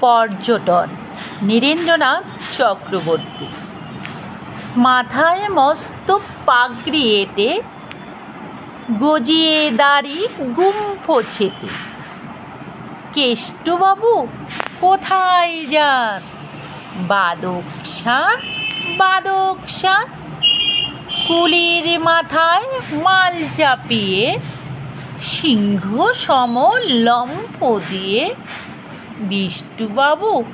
পর্যটন। নীরেন্দ্রনাথ চক্রবর্তী। মাথায় মস্ত পাগড়ি এঁটে গজিয়ে দাড়ি গুম্ফো ছেটে। কেষ্টবাবু, কোথায় যান? বাদক শান বাদক শান কুলির মাথায় মাল চাপিয়ে সিংহ সম লম্ফ দিয়ে বিষ্টুবাবু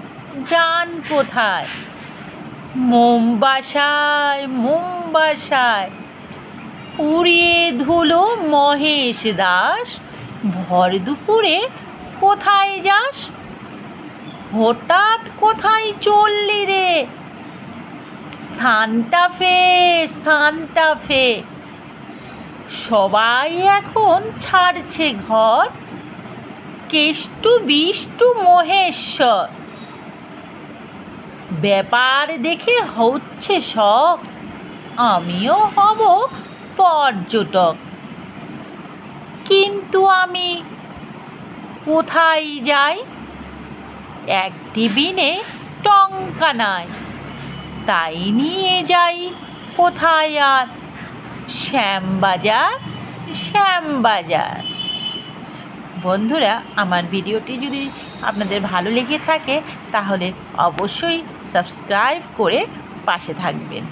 যান কোথায়? মোমবাসায় মোমবাসায়। উড়িয়ে ধুলো মহেশ দাস, ভর দুপুরে কোথায় যাস? হঠাৎ কোথায় চললি রে? সান্টাফে সান্টাফে সবাই এখন ছাড়ছে ঘর কেষ্টু বিষ্টু মহেশ্বর। ব্যাপার দেখে হচ্ছে শখ আমিও হব পর্যটক। কিন্তু আমি কোথায় যাই? একটি বিনে টঙ্কা নাই। তাই নিয়ে যাই কোথায় আর? শ্যামবাজার শ্যামবাজার। বন্ধুরা আমার ভিডিওটি যদি আপনাদের ভালো লেগে থাকে তাহলে অবশ্যই সাবস্ক্রাইব করে পাশে থাকবেন।